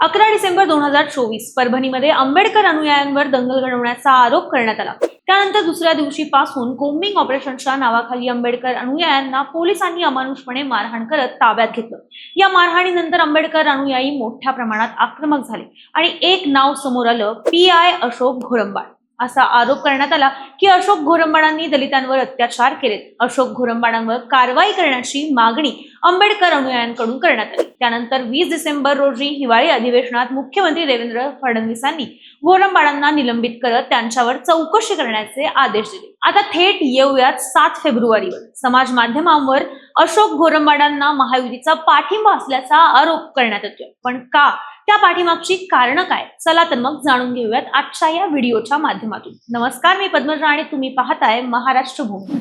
अकरा डिसेंबर दोन हजार चोवीस परभणीमध्ये आंबेडकर अनुयायांवर दंगल घडवण्याचा आरोप करण्यात आला. त्यानंतर दुसऱ्या दिवशीपासून कोम्बिंग ऑपरेशनच्या नावाखाली आंबेडकर अनुयायांना पोलिसांनी अमानुषपणे मारहाण करत ताब्यात घेतलं. या मारहाणीनंतर आंबेडकर अनुयायी मोठ्या प्रमाणात आक्रमक झाले आणि एक नाव समोर आलं पी आय अशोक घोळंबाळ असा आरोप करण्यात आला की अशोक घोरंबाडांनी दलितांवर अत्याचार केलेत. अशोक घोरंबाडांवर कारवाई करण्याची मागणी आंबेडकर अनुयायांकडून करण्यात आली. त्यानंतर वीस डिसेंबर रोजी हिवाळी अधिवेशनात मुख्यमंत्री देवेंद्र फडणवीसांनी घोरंबाडांना निलंबित करत त्यांच्यावर चौकशी करण्याचे आदेश दिले. आता थेट येऊयात सात फेब्रुवारीवर. समाज माध्यमांवर अशोक घोरंबाडांना महायुतीचा पाठिंबा असल्याचा आरोप करण्यात येतोय. पण का त्या पाठीमागची कारणं काय? चला तर मग जाणून घेऊयात आजच्या या व्हिडिओच्या माध्यमातून. नमस्कार मी पद्मजा आणि तुम्ही पाहताय महाराष्ट्र भूमी.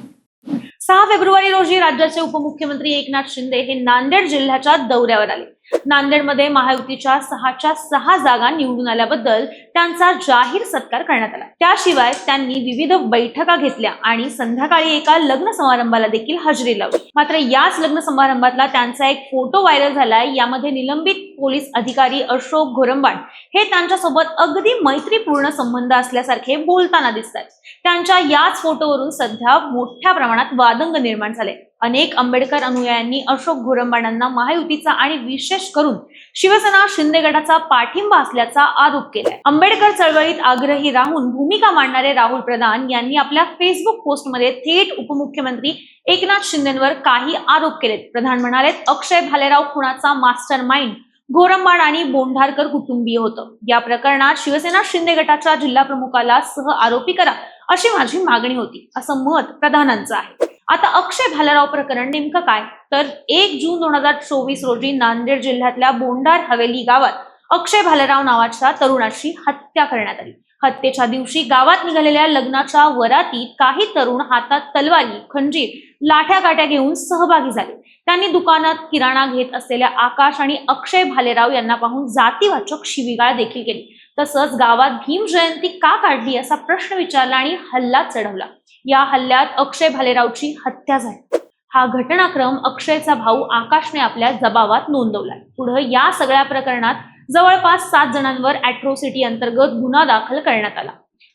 सहा फेब्रुवारी रोजी राज्याचे उपमुख्यमंत्री एकनाथ शिंदे हे नांदेड जिल्ह्याच्या दौऱ्यावर आले. नांदेडमध्ये महायुतीच्या सहाच्या सहा जागा निवडून आल्याबद्दल त्यांचा जाहीर सत्कार करण्यात आला. त्याशिवाय त्यांनी विविध बैठका घेतल्या आणि संध्याकाळी एका लग्न समारंभाला देखील हजेरी लावली. मात्र याच लग्न समारंभातला त्यांचा एक फोटो व्हायरल झालाय. यामध्ये निलंबित पोलीस अधिकारी अशोक घोरंबाड हे त्यांच्यासोबत अगदी मैत्रीपूर्ण संबंध असल्यासारखे बोलताना दिसतात त्यांच्या याच फोटोवरून सध्या मोठ्या प्रमाणात वादंग निर्माण झाले. अनेक आंबेडकर अनुयायांनी अशोक घोरंबाणांना महायुतीचा आणि विशेष करून शिवसेना शिंदे गटाचा पाठिंबा असल्याचा आरोप केलाय. आंबेडकर चळवळीत आग्रही राहून भूमिका मांडणारे राहुल प्रधान यांनी आपल्या फेसबुक पोस्टमध्ये थेट उपमुख्यमंत्री एकनाथ शिंदेवर काही आरोप केलेत. प्रधान म्हणाले अक्षय भालेराव खुणाचा मास्टर माइंड गोरंबाड आणि बोंढारकर कुटुंबीय होतं. या प्रकरणात शिवसेना शिंदे गटाच्या जिल्हा प्रमुखाला सह आरोपी करा अशी माझी मागणी होती. असं मत प्रधानांचं आहे. आता अक्षय भालेराव प्रकरण नेमकं काय? तर एक जून दोन हजार चोवीस रोजी नांदेड जिल्ह्यातल्या बोंडार हवेली गावात अक्षय भालेराव नावाच्या तरुणाची हत्या करण्यात आली. हत्येच्या दिवशी गावात निघालेल्या लग्नाच्या वरातीत काही तरुण हातात तलवारी खंजीर लाठ्या काट्या घेऊन सहभागी झाले. त्यांनी दुकानात किराणा घेत असलेल्या आकाश आणि अक्षय भालेराव यांना पाहून जातीवाचक शिवीगाळ देखील केली. तसंच गावात भीम जयंती का काढली असा प्रश्न विचारला आणि हल्ला चढवला. या हल्ल्यात अक्षय भालेरावची हत्या झाली. हा घटनाक्रम अक्षयचा भाऊ आकाशने आपल्या जबाबात नोंदवलाय पुढे या सगळ्या प्रकरणात जवळपास सात जणांवर अॅट्रोसिटी अंतर्गत गुन्हा दाखल करण्यात आला.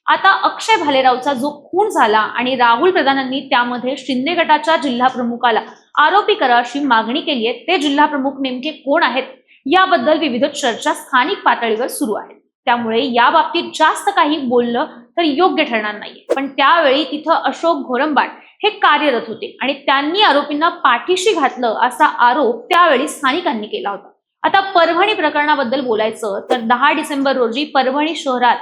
आता अक्षय भालेरावचा जो खून झाला आणि राहुल प्रधानांनी त्यामध्ये शिंदे गटाच्या जिल्हा प्रमुखाला आरोपी करा अशी मागणी केली आहे ते जिल्हा प्रमुख नेमके कोण आहेत? याबद्दल विविध चर्चा स्थानिक पातळीवर सुरू आहेत. त्यामुळे या बाबतीत जास्त काही बोललं तर योग्य ठरणार नाहीये. पण त्यावेळी तिथं अशोक घोरंबाट हे कार्यरत होते आणि त्यांनी आरोपींना पाठीशी घातलं असा आरोप त्यावेळी स्थानिकांनी केला होता. आता परभणी प्रकरणाबद्दल बोलायचं तर दहा डिसेंबर रोजी परभणी शहरात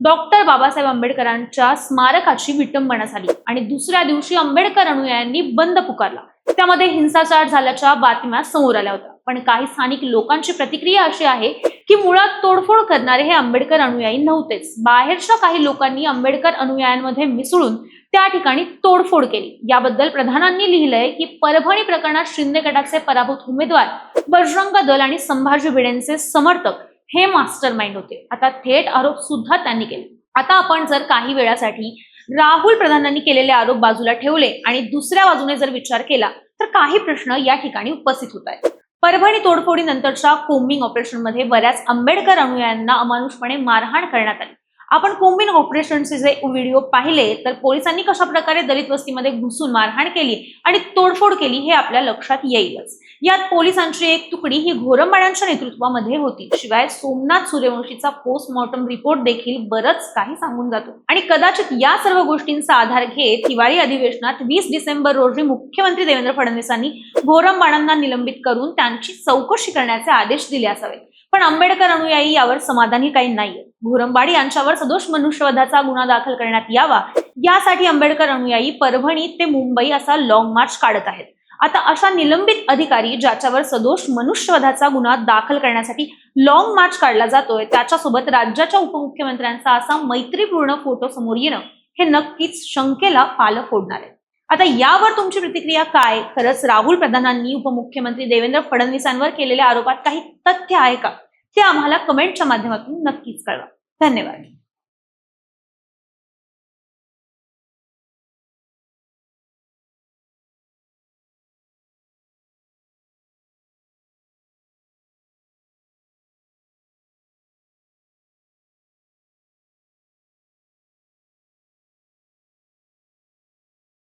डॉक्टर बाबासाहेब आंबेडकरांच्या स्मारकाची विटंबना झाली आणि दुसऱ्या दिवशी आंबेडकर अनुयायांनी बंद पुकारला. त्यामध्ये हिंसाचार झाल्याच्या बातम्या समोर आल्या होत्या. पण काही स्थानिक लोकांची प्रतिक्रिया अशी आहे की मुळात तोडफोड करणारे हे आंबेडकर अनुयायी नव्हतेच. बाहेरच्या काही लोकांनी आंबेडकर अनुयायांमध्ये मिसळून त्या ठिकाणी तोडफोड केली. याबद्दल प्रधानांनी लिहिलंय की परभणी प्रकरणात शिंदे गटाचे पराभूत उमेदवार बजरंग दल आणि संभाजी भिडेंचे समर्थक हे मास्टर माइंड होते. आता थेट आरोप सुद्धा त्यांनी केले. आता आपण जर काही वेळासाठी राहुल प्रधानांनी केलेले आरोप बाजूला ठेवले आणि दुसऱ्या बाजूने जर विचार केला तर काही प्रश्न या ठिकाणी उपस्थित होत आहेत. परभणी तोडफोडीनंतरच्या कोम्बिंग ऑपरेशनमध्ये बऱ्याच आंबेडकर अनुयायांना अमानुषपणे मारहाण करण्यात आली. आपण कोंबिन ऑपरेशनचे जे व्हिडिओ पाहिले तर पोलिसांनी कशा प्रकारे दलित वस्तीमध्ये घुसून मारहाण केली आणि तोडफोड केली हे आपल्या लक्षात येईलच. यात पोलिसांची एक तुकडी ही घोरंबाडांच्या नेतृत्वामध्ये होती. शिवाय सोमनाथ सूर्यवंशीचा पोस्टमॉर्टम रिपोर्ट देखील बरंच काही सांगून जातो. आणि कदाचित या सर्व गोष्टींचा आधार घेत हिवाळी अधिवेशनात वीस डिसेंबर रोजी मुख्यमंत्री देवेंद्र फडणवीसांनी घोरंबाडांना निलंबित करून त्यांची चौकशी करण्याचे आदेश दिले असावे पण आंबेडकर अनुयायी यावर समाधानी काही नाहीये घोरंबाडी यांच्यावर सदोष मनुष्यवधाचा गुन्हा दाखल करण्यात यावा यासाठी आंबेडकर अनुयायी परभणी ते मुंबई असा लॉंग मार्च काढत आहेत. आता अशा निलंबित अधिकारी ज्याच्यावर सदोष मनुष्यवधाचा गुन्हा दाखल करण्यासाठी लॉंग मार्च काढला जातोय त्याच्यासोबत राज्याच्या उपमुख्यमंत्र्यांचा असा मैत्रीपूर्ण फोटो समोर येणं हे नक्कीच शंकेला पाल फोडणार आहे. आता यावर तुमची प्रतिक्रिया काय? खरंच राहुल प्रधानांनी उपमुख्यमंत्री देवेंद्र फडणवीसांवर केलेल्या आरोपात काही तथ्य आहे का? ते आम्हाला कमेंटच्या माध्यमातून नक्कीच कळवा. धन्यवाद.